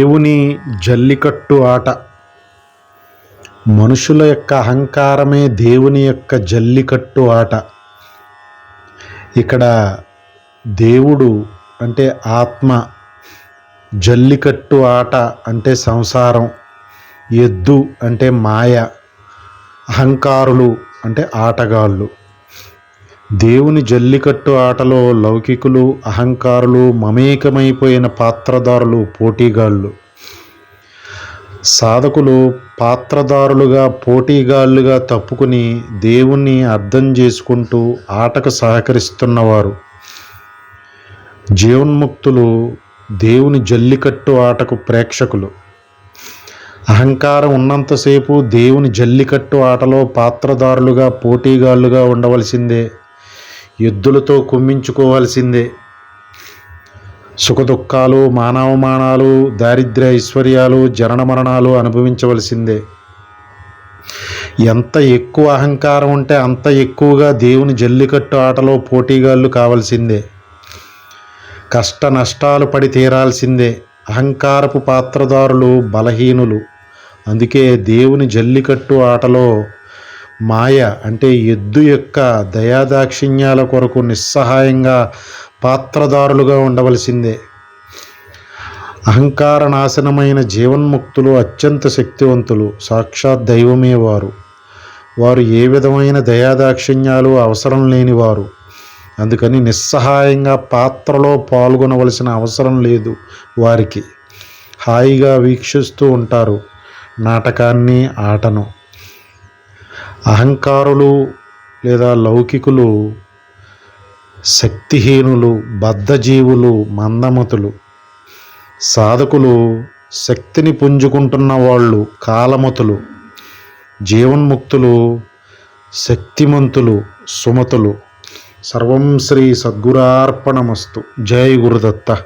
దేవుని జల్లికట్టు ఆట. మనుషుల యొక్క అహంకారమే దేవుని యొక్క జల్లికట్టు ఆట. ఇక్కడ దేవుడు అంటే ఆత్మ జల్లికట్టు ఆట అంటే సంసారం ఎద్దు అంటే మాయ అహంకారులు అంటే ఆటగాళ్ళు. దేవుని జల్లికట్టు ఆటలో లౌకికులు అహంకారులు మమేకమైపోయిన పాత్రదారులు పోటీగాళ్ళు. సాధకులు పాత్రదారులుగా పోటీగాళ్ళుగా తప్పుకుని దేవుణ్ణి అర్థం చేసుకుంటూ ఆటకు సహకరిస్తున్నవారు. జీవన్ముక్తులు దేవుని జల్లికట్టు ఆటకు ప్రేక్షకులు. అహంకారం ఉన్నంతసేపు దేవుని జల్లికట్టు ఆటలో పాత్రదారులుగా పోటీగాళ్ళుగా ఉండవలసిందే. ఎద్దులతో కుమ్మించుకోవాల్సిందే. సుఖదుఖాలు మానవమానాలు దారిద్ర్య ఐశ్వర్యాలు జనన మరణాలు అనుభవించవలసిందే. ఎంత ఎక్కువ అహంకారం ఉంటే అంత ఎక్కువగా దేవుని జల్లికట్టు ఆటలో పోటీగాళ్ళు కావాల్సిందే. కష్ట నష్టాలు పడి తీరాల్సిందే. అహంకారపు పాత్రదారులు బలహీనులు. అందుకే దేవుని జల్లికట్టు ఆటలో మాయ అంటే ఎద్దు యొక్క దయాదాక్షిణ్యాల కొరకు నిస్సహాయంగా పాత్రదారులుగా ఉండవలసిందే. అహంకార నాశనమైన జీవన్ముక్తులు అత్యంత శక్తివంతులు సాక్షాత్ దైవమే వారు. వారు ఏ విధమైన దయాదాక్షిణ్యాలు అవసరం లేనివారు అందుకని నిస్సహాయంగా పాత్రలో పాల్గొనవలసిన అవసరం లేదు వారికి. హాయిగా వీక్షిస్తూ ఉంటారు. నాటకాన్ని ఆటను. అహంకారులు లేదా లౌకికులు శక్తిహీనులు బద్ధజీవులు మందమతులు. సాధకులు శక్తిని పుంజుకుంటున్న వాళ్ళు కాలమతులు. జీవన్ముక్తులు శక్తిమంతులు సుమతులు. సర్వం శ్రీ సద్గురార్పణమస్తు. జై గురుదత్త.